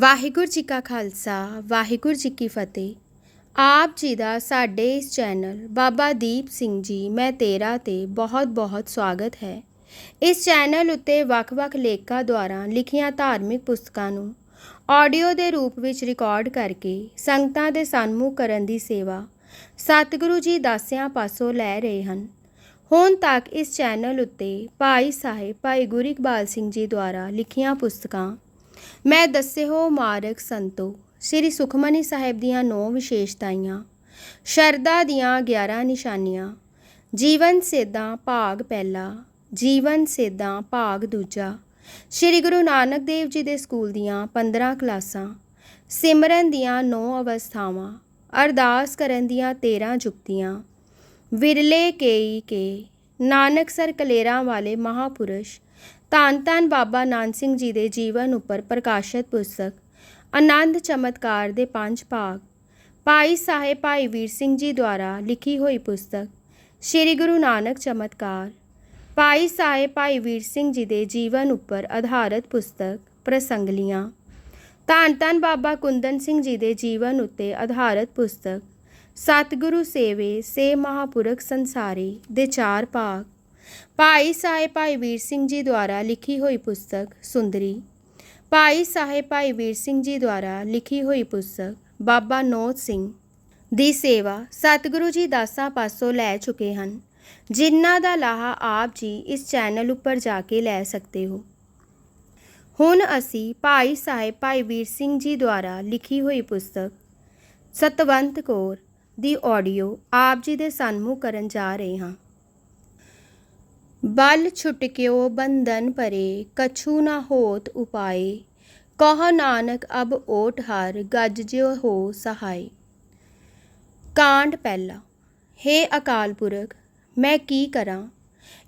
ਵਾਹਿਗੁਰੂ ਜੀ ਕਾ ਖਾਲਸਾ, ਵਾਹਿਗੁਰੂ ਜੀ ਕੀ ਫਤਿਹ। ਆਪ ਜੀ ਦਾ ਸਾਡੇ ਇਸ ਚੈਨਲ ਬਾਬਾ ਦੀਪ ਸਿੰਘ ਜੀ, ਮੈਂ ਤੇਰਾ ਤੇ ਬਹੁਤ-ਬਹੁਤ ਸਵਾਗਤ ਹੈ। ਇਸ ਚੈਨਲ ਉੱਤੇ ਵੱਖ-ਵੱਖ ਲੇਖਕਾਂ ਦੁਆਰਾ ਲਿਖੀਆਂ ਧਾਰਮਿਕ ਪੁਸਤਕਾਂ ਨੂੰ ਆਡੀਓ ਦੇ ਰੂਪ ਵਿੱਚ ਰਿਕਾਰਡ ਕਰਕੇ ਸੰਗਤਾਂ ਦੇ ਸਨਮੁਖ ਕਰਨ ਦੀ ਸੇਵਾ ਸਤਿਗੁਰੂ ਜੀ ਦਾਸਿਆਂ ਪਾਸੋਂ ਲੈ ਰਹੇ ਹਨ। ਹੁਣ ਤੱਕ ਇਸ ਚੈਨਲ ਉੱਤੇ ਭਾਈ ਸਾਹਿਬ ਭਾਈ ਗੁਰੂ ਇਕਬਾਲ ਸਿੰਘ ਜੀ ਦੁਆਰਾ ਲਿਖੀਆਂ ਪੁਸਤਕਾਂ ਮੈਂ ਦੱਸੇ ਹੋ ਮਾਰਗ ਸੰਤੋ, ਸ੍ਰੀ ਸੁਖਮਨੀ ਸਾਹਿਬ ਦੀਆਂ ਨੌ ਵਿਸ਼ੇਸ਼ਤਾਈਆਂ। ਸ਼ਰਧਾ ਦੀਆਂ 11 ਨਿਸ਼ਾਨੀਆਂ। ਜੀਵਨ ਸੇਧਾਂ ਭਾਗ ਪਹਿਲਾ, ਜੀਵਨ ਸੇਧਾਂ ਭਾਗ ਦੂਜਾ। ਸ੍ਰੀ ਗੁਰੂ ਨਾਨਕ ਦੇਵ ਜੀ ਦੇ ਸਕੂਲ ਦੀਆਂ 15 ਕਲਾਸਾਂ। ਸਿਮਰਨ ਦੀਆਂ 9 ਅਵਸਥਾਵਾਂ। ਅਰਦਾਸ ਕਰਨ ਦੀਆਂ 13 ਜੁਗਤੀਆਂ। ਵਿਰਲੇ ਕੇਈ ਕੇ ਨਾਨਕ ਸਰ ਕਲੇਰਾਂ ਵਾਲੇ ਮਹਾਪੁਰਸ਼। ਧੰਨ ਧੰਨ ਬਾਬਾ ਨਾਨਕ ਸਿੰਘ ਜੀ ਦੇ ਜੀਵਨ ਉੱਪਰ ਪ੍ਰਕਾਸ਼ਿਤ ਪੁਸਤਕ, ਆਨੰਦ ਚਮਤਕਾਰ ਦੇ ਪੰਜ ਭਾਗ। ਭਾਈ ਸਾਹਿਬ ਭਾਈ ਵੀਰ ਸਿੰਘ ਜੀ ਦੁਆਰਾ ਲਿਖੀ ਹੋਈ ਪੁਸਤਕ, ਸ੍ਰੀ ਗੁਰੂ ਨਾਨਕ ਚਮਤਕਾਰ। ਭਾਈ ਸਾਹਿਬ ਭਾਈ ਵੀਰ ਸਿੰਘ ਜੀ ਦੇ ਜੀਵਨ ਉੱਪਰ ਆਧਾਰਿਤ ਪੁਸਤਕ, ਪ੍ਰਸੰਗਲੀਆਂ। ਧੰਨ ਧੰਨ ਬਾਬਾ ਕੁੰਦਨ ਸਿੰਘ ਜੀ ਦੇ ਜੀਵਨ ਉੱਤੇ ਆਧਾਰਿਤ ਪੁਸਤਕ, ਸਤਿਗੁਰੂ ਸੇਵੇ ਸੇ ਮਹਾਪੁਰਖ ਸੰਸਾਰੀ ਦੇ ਚਾਰ ਭਾਗ। ਭਾਈ ਸਾਹਿਬ ਭਾਈ ਵੀਰ ਸਿੰਘ ਜੀ ਦੁਆਰਾ ਲਿਖੀ ਹੋਈ ਪੁਸਤਕ ਸੁੰਦਰੀ। ਭਾਈ ਸਾਹਿਬ ਭਾਈ ਵੀਰ ਸਿੰਘ ਜੀ ਦੁਆਰਾ ਲਿਖੀ ਹੋਈ ਪੁਸਤਕ ਬਾਬਾ ਨੋਤ ਸਿੰਘ ਦੀ ਸੇਵਾ ਸਤਿਗੁਰੂ ਜੀ ਦਾਸਾਂ ਪਾਸੋਂ ਲੈ ਚੁੱਕੇ ਹਨ। ਜਿਨ੍ਹਾਂ ਦਾ ਲਾਹਾ ਆਪ ਜੀ ਇਸ ਚੈਨਲ ਉੱਪਰ ਜਾ ਕੇ ਲੈ ਸਕਦੇ ਹੋ। ਹੁਣ ਅਸੀਂ ਭਾਈ ਸਾਹਿਬ ਭਾਈ ਵੀਰ ਸਿੰਘ ਜੀ ਦੁਆਰਾ ਲਿਖੀ ਹੋਈ ਪੁਸਤਕ ਸਤਵੰਤ ਕੌਰ ਦੀ ਆਡੀਓ ਆਪ ਜੀ ਦੇ ਸਨਮੁਖ ਕਰਨ ਜਾ ਰਹੇ ਹਾਂ। ਬਲ ਛੁਟਕਿਓ ਬੰਧਨ ਪਰੇ, ਕਛੂ ਨਾ ਹੋਤ ਉਪਾਏ। ਕਹ ਨਾਨਕ ਅਬ ਓਟ ਹਰ, ਗੱਜ ਜਿਉ ਹੋ ਸਹਾਈ ਕਾਂਡ ਪਹਿਲਾ, ਹੇ ਅਕਾਲ ਪੁਰਖ, ਮੈਂ ਕੀ ਕਰਾਂ?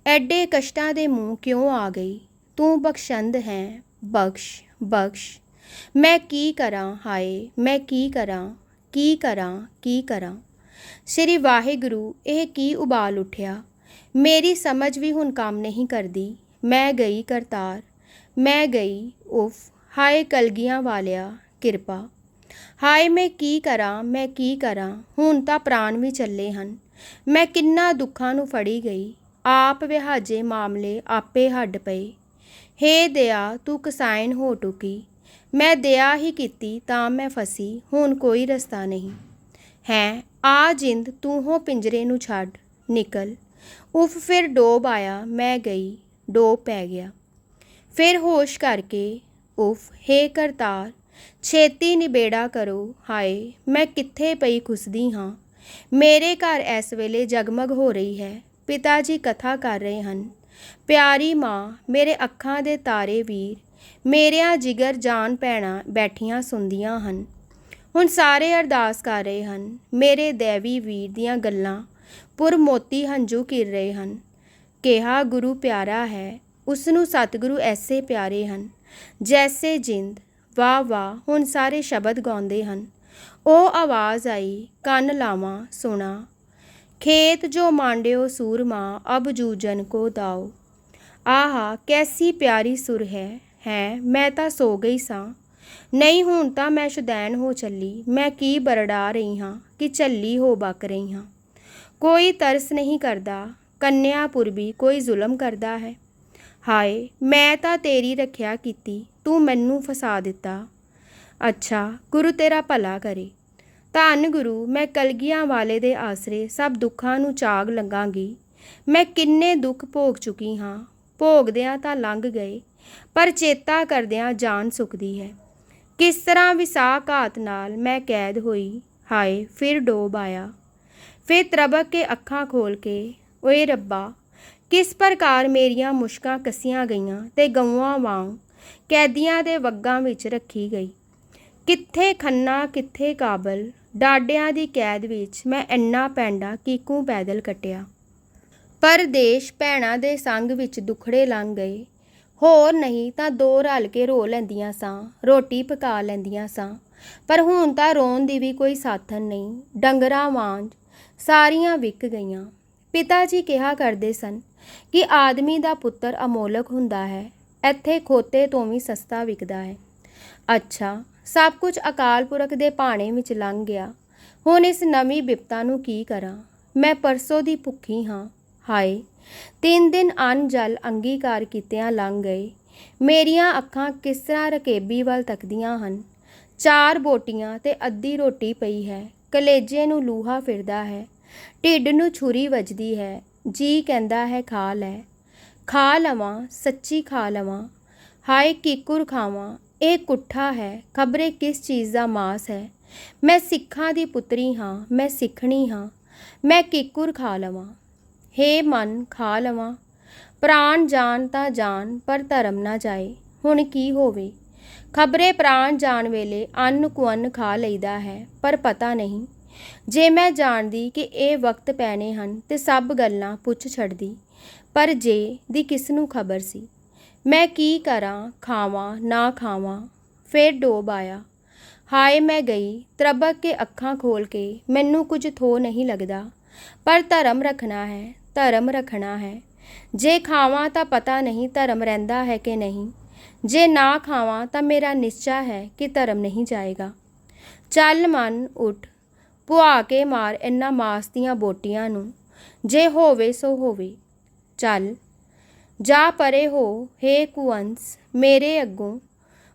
ਐਡੇ ਕਸ਼ਟਾਂ ਦੇ ਮੂੰਹ ਕਿਉਂ ਆ ਗਈ? ਤੂੰ ਬਖਸ਼ੰਦ ਹੈ, ਬਖਸ਼ ਬਖਸ਼। ਮੈਂ ਕੀ ਕਰਾਂ ਹਾਏ, ਮੈਂ ਕੀ ਕਰਾਂ? ਕੀ ਕਰਾਂ ਕੀ ਕਰਾਂ? ਸ੍ਰੀ ਵਾਹਿਗੁਰੂ, ਇਹ ਕੀ ਉਬਾਲ ਉਠਿਆ? ਮੇਰੀ ਸਮਝ ਵੀ ਹੁਣ ਕੰਮ ਨਹੀਂ ਕਰਦੀ। ਮੈਂ ਗਈ ਕਰਤਾਰ। ਮੈਂ ਗਈ, ਉਫ, ਹਾਏ ਕਲਗੀਆਂ ਵਾਲਿਆ, ਕਿਰਪਾ। ਹਾਏ ਮੈਂ ਕੀ ਕਰਾਂ, ਮੈਂ ਕੀ ਕਰਾਂ, ਹੁਣ ਤਾਂ ਪ੍ਰਾਣ ਵੀ ਚੱਲੇ ਹਨ। ਮੈਂ ਕਿੰਨਾ ਦੁੱਖਾਂ ਨੂੰ ਫੜੀ ਗਈ। ਆਪ ਵਿਹਾਜੇ ਮਾਮਲੇ ਆਪੇ ਹੱਡ ਪਏ। ਹੇ ਦਇਆ, ਤੂੰ ਕਸਾਇਨ ਹੋ ਟੁਕੀ। ਮੈਂ ਦਇਆ ਹੀ ਕੀਤੀ ਤਾਂ ਮੈਂ ਫਸੀ, ਹੁਣ ਕੋਈ ਰਸਤਾ ਨਹੀਂ। ਹੈ, ਆ ਜਿੰਦ ਤੂੰ ਹੋ ਪਿੰਜਰੇ ਨੂੰ ਛੱਡ। ਨਿਕਲ। ਉਫ, ਫਿਰ ਡੋਬ ਆਇਆ, ਮੈਂ ਗਈ, ਡੋਬ ਪੈ ਗਿਆ। ਫਿਰ ਹੋਸ਼ ਕਰਕੇ, ਉਫ, ਹੇ ਕਰਤਾਰ, ਛੇਤੀ ਨਿਬੇੜਾ ਕਰੋ, ਹਾਏ, ਮੈਂ ਕਿੱਥੇ ਪਈ ਖੁਸਦੀ ਹਾਂ। ਮੇਰੇ ਘਰ ਇਸ ਵੇਲੇ ਜਗਮਗ ਹੋ ਰਹੀ ਹੈ, ਪਿਤਾ ਜੀ ਕਥਾ ਕਰ ਰਹੇ ਹਨ। ਪਿਆਰੀ ਮਾਂ, ਮੇਰੇ ਅੱਖਾਂ ਦੇ ਤਾਰੇ ਵੀਰ, ਮੇਰਿਆਂ ਜਿਗਰ ਜਾਨ ਪੈਣਾ ਬੈਠੀਆਂ ਸੁਣਦੀਆਂ ਹਨ। ਹੁਣ ਸਾਰੇ ਅਰਦਾਸ ਕਰ ਰਹੇ ਹਨ, ਮੇਰੇ ਦੇਵੀ ਵੀਰ ਦੀਆਂ ਗੱਲਾਂ ਪੁਰ ਮੋਤੀ ਹੰਝੂ ਘਿਰ ਰਹੇ ਹਨ। ਕਿਹਾ, ਗੁਰੂ ਪਿਆਰਾ ਹੈ ਉਸ ਨੂੰ ਸਤਿਗੁਰੂ ਐਸੇ ਪਿਆਰੇ ਹਨ, ਜੈਸੇ ਜਿੰਦ। ਵਾਹ ਵਾਹ, ਹੁਣ ਸਾਰੇ ਸ਼ਬਦ ਗਾਉਂਦੇ ਹਨ। ਉਹ ਆਵਾਜ਼ ਆਈ, ਕੰਨ ਲਾਵਾਂ, ਸੁਣਾ, ਖੇਤ ਜੋ ਮਾਂਡਿਓ ਸੂਰਮਾ, ਅਬ ਜੂਜਨ ਕੋ ਦਾਓ। ਆਹਾ, ਕੈਸੀ ਪਿਆਰੀ ਸੁਰ ਹੈ ਹੈ, ਮੈਂ ਤਾਂ ਸੋ ਗਈ ਸਾਂ। ਨਹੀਂ ਹੁਣ ਤਾਂ ਮੈਂ ਸ਼ੁਦੈਨ ਹੋ ਚੱਲੀ, ਮੈਂ ਕੀ ਬਰੜਾ ਰਹੀ ਹਾਂ, ਕਿ ਚੱਲੀ ਹੋ ਬਕ ਰਹੀ ਹਾਂ। ਕੋਈ ਤਰਸ ਨਹੀਂ ਕਰਦਾ, ਕੰਨਿਆ ਪੁਰਬੀ ਕੋਈ ਜ਼ੁਲਮ ਕਰਦਾ ਹੈ। ਹਾਏ, ਮੈਂ ਤਾਂ ਤੇਰੀ ਰੱਖਿਆ ਕੀਤੀ, ਤੂੰ ਮੈਨੂੰ ਫਸਾ ਦਿੱਤਾ। ਅੱਛਾ, ਗੁਰੂ ਤੇਰਾ ਭਲਾ ਕਰੇ। ਧੰਨ ਗੁਰੂ, ਮੈਂ ਕਲਗੀਆਂ ਵਾਲੇ ਦੇ ਆਸਰੇ ਸਭ ਦੁੱਖਾਂ ਨੂੰ ਚਾਗ ਲੰਗਾਂਗੀ ਮੈਂ ਕਿੰਨੇ ਦੁੱਖ ਭੋਗ ਚੁੱਕੀ ਹਾਂ। ਭੋਗਦਿਆਂ ਤਾਂ ਲੰਘ ਗਏ, ਪਰ ਚੇਤਾ ਕਰਦਿਆਂ ਜਾਨ ਸੁੱਕਦੀ ਹੈ। ਕਿਸ ਤਰ੍ਹਾਂ ਵਿਸਾਹ ਘਾਤ ਨਾਲ ਮੈਂ ਕੈਦ ਹੋਈ, ਹਾਏ, ਫਿਰ ਡੋਬ ਆਇਆ। ਫਿਰ ਤਰਬਕ ਕੇ ਅੱਖਾਂ ਖੋਲ ਕੇ, ਓਏ ਰੱਬਾ, ਕਿਸ ਪ੍ਰਕਾਰ ਮੇਰੀਆਂ ਮੁਸ਼ਕਾਂ ਕਸੀਆਂ ਗਈਆਂ ਤੇ ਗਊਆਂ ਵਾਂਗ ਕੈਦੀਆਂ ਦੇ ਵੱਗਾਂ ਵਿੱਚ ਰੱਖੀ ਗਈ। ਕਿੱਥੇ ਖੰਨਾ, ਕਿੱਥੇ ਕਾਬਲ, ਡਾਡਿਆਂ ਦੀ ਕੈਦ ਵਿੱਚ ਮੈਂ ਇੰਨਾ ਪੈਂਡਾ ਕੀਕੂ ਪੈਦਲ ਕਟਿਆ। ਪਰਦੇਸ਼ ਭੈਣਾਂ ਦੇ ਸੰਗ ਵਿੱਚ ਦੁਖੜੇ ਲੰਘ ਗਏ। ਹੋਰ ਨਹੀਂ ਤਾਂ ਦੋ ਰਲ ਕੇ ਰੋ ਲੈਂਦੀਆਂ ਸਾਂ, ਰੋਟੀ ਪਕਾ ਲੈਂਦੀਆਂ ਸਾਂ। ਪਰ ਹੁਣ ਤਾਂ ਰੋਣ ਦੀ ਵੀ ਕੋਈ ਸਾਥਨ ਨਹੀਂ, ਡੰਗਰਾਂ ਵਾਂਝ ਸਾਰੀਆਂ ਵਿਕ ਗਈਆਂ। ਪਿਤਾ ਜੀ ਕਿਹਾ ਕਰਦੇ ਸਨ ਕਿ ਆਦਮੀ ਦਾ ਪੁੱਤਰ ਅਮੋਲਕ ਹੁੰਦਾ ਹੈ, ਇੱਥੇ ਖੋਤੇ ਤੋਂ ਵੀ ਸਸਤਾ ਵਿਕਦਾ ਹੈ। ਅੱਛਾ, ਸਭ ਕੁਝ ਅਕਾਲ ਪੁਰਖ ਦੇ ਭਾਣੇ ਵਿੱਚ ਲੰਘ ਗਿਆ। ਹੁਣ ਇਸ ਨਵੀਂ ਬਿਪਤਾ ਨੂੰ ਕੀ ਕਰਾਂ? ਮੈਂ ਪਰਸੋਂ ਦੀ ਭੁੱਖੀ ਹਾਂ। ਹਾਏ, ਤਿੰਨ ਦਿਨ ਅੰਨ ਜਲ ਅੰਗੀਕਾਰ ਕੀਤਿਆਂ ਲੰਘ ਗਏ। ਮੇਰੀਆਂ ਅੱਖਾਂ ਕਿਸ ਤਰ੍ਹਾਂ ਰਕੇਬੀ ਵੱਲ ਤੱਕਦੀਆਂ ਹਨ? ਚਾਰ ਬੋਟੀਆਂ ਤੇ ਅੱਧੀ ਰੋਟੀ ਪਈ ਹੈ। ਕਲੇਜੇ ਨੂੰ ਲੂਹਾ ਫਿਰਦਾ ਹੈ। ਢਿੱਡ ਨੂੰ ਛੁਰੀ ਵੱਜਦੀ ਹੈ। ਜੀ ਕਹਿੰਦਾ ਹੈ, ਖਾ ਲੈ। ਖਾ ਲਵਾਂ, ਸੱਚੀ ਖਾ ਲਵਾਂ। ਹਾਏ ਕੀਕੁਰ ਖਾਵਾਂ? ਇਹ ਕੁੱਠਾ ਹੈ। ਖਬਰੇ ਕਿਸ ਚੀਜ਼ ਦਾ ਮਾਸ ਹੈ? ਮੈਂ ਸਿੱਖਾਂ ਦੀ ਪੁੱਤਰੀ ਹਾਂ। ਮੈਂ ਸਿੱਖਣੀ ਹਾਂ। ਮੈਂ ਕੀਕੁਰ ਖਾ ਲਵਾਂ? ਹੇ ਮਨ, ਖਾ ਲਵਾਂ। ਪ੍ਰਾਣ ਜਾਣ ਤਾਂ ਜਾਣ ਪਰ ਧਰਮ ਨਾ ਜਾਏ। ਹੁਣ ਕੀ ਹੋਵੇ? ਖਬਰੇ ਪ੍ਰਾਣ ਜਾਣ ਵੇਲੇ ਅੰਨ ਕੁਅੰਨ ਖਾ ਲਈਦਾ ਹੈ, ਪਰ ਪਤਾ ਨਹੀਂ। ਜੇ ਮੈਂ ਜਾਣਦੀ ਕਿ ਇਹ ਵਕਤ ਪੈਣੇ ਹਨ ਤੇ ਸਭ ਗੱਲਾਂ ਪੁੱਛ ਛੱਡਦੀ, ਪਰ ਜੇ ਦੀ ਕਿਸ ਨੂੰ ਖਬਰ ਸੀ? ਮੈਂ ਕੀ ਕਰਾਂ, ਖਾਵਾਂ, ਨਾ ਖਾਵਾਂ? ਫੇਰ ਡੋਬ ਆਇਆ। ਹਾਏ ਮੈਂ ਗਈ ਤਰਬਕ ਕੇ ਅੱਖਾਂ ਖੋਲ ਕੇ, ਮੈਨੂੰ ਕੁਝ ਥੋ ਨਹੀਂ ਲੱਗਦਾ। ਪਰ ਧਰਮ ਰੱਖਣਾ ਹੈ, ਧਰਮ ਰੱਖਣਾ ਹੈ। ਜੇ ਖਾਵਾਂ ਤਾਂ ਪਤਾ ਨਹੀਂ ਧਰਮ ਰਹਿੰਦਾ ਹੈ ਕਿ ਨਹੀਂ। ਜੇ ਨਾ ਖਾਵਾਂ ਤਾਂ ਮੇਰਾ ਨਿਸ਼ਚਾ ਹੈ ਕਿ ਧਰਮ ਨਹੀਂ ਜਾਏਗਾ। ਚੱਲ ਮਨ ਉੱਠ ਪੁਆ ਕੇ ਮਾਰ ਇੰਨਾ ਮਾਸ ਦੀਆਂ ਬੋਟੀਆਂ ਨੂੰ। ਜੇ ਹੋਵੇ ਸੋ ਹੋਵੇ। ਚੱਲ, ਜਾ ਪਰੇ ਹੋ, ਹੇ ਕੁਅੰਸ, ਮੇਰੇ ਅੱਗੋਂ।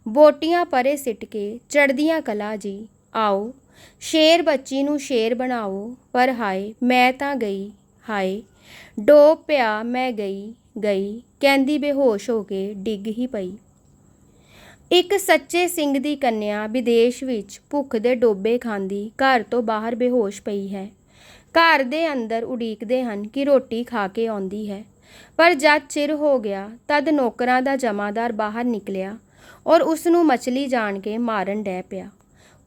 ਬੋਟੀਆਂ ਪਰੇ ਸਿੱਟ ਕੇ ਚੜਦੀਆਂ ਕਲਾ ਜੀ। ਆਓ, ਸ਼ੇਰ ਬੱਚੀ ਨੂੰ ਸ਼ੇਰ ਬਣਾਓ, ਪਰ ਹਾਏ, ਮੈਂ ਤਾਂ ਗਈ, ਹਾਏ। ਡੋਬ ਪਿਆ ਮੈਂ ਗਈ ਗਈ, ਕਹਿੰਦੀ ਬੇਹੋਸ਼ ਹੋ ਕੇ ਡਿੱਗ ਹੀ ਪਈ। ਇੱਕ ਸੱਚੇ ਸਿੰਘ ਦੀ ਕੰਨਿਆ ਵਿਦੇਸ਼ ਵਿੱਚ ਭੁੱਖ ਦੇ ਡੋਬੇ ਖਾਂਦੀ ਘਰ ਤੋਂ ਬਾਹਰ ਬੇਹੋਸ਼ ਪਈ ਹੈ। ਘਰ ਦੇ ਅੰਦਰ ਉਡੀਕਦੇ ਹਨ ਕਿ ਰੋਟੀ ਖਾ ਕੇ ਆਉਂਦੀ ਹੈ। ਪਰ ਜਦ ਚਿਰ ਹੋ ਗਿਆ ਤਦ ਨੌਕਰਾਂ ਦਾ ਜਮਾਦਾਰ ਬਾਹਰ ਨਿਕਲਿਆ ਔਰ ਉਸ ਨੂੰ ਮਛਲੀ ਜਾਣ ਕੇ ਮਾਰਨ ਡੈ ਪਿਆ।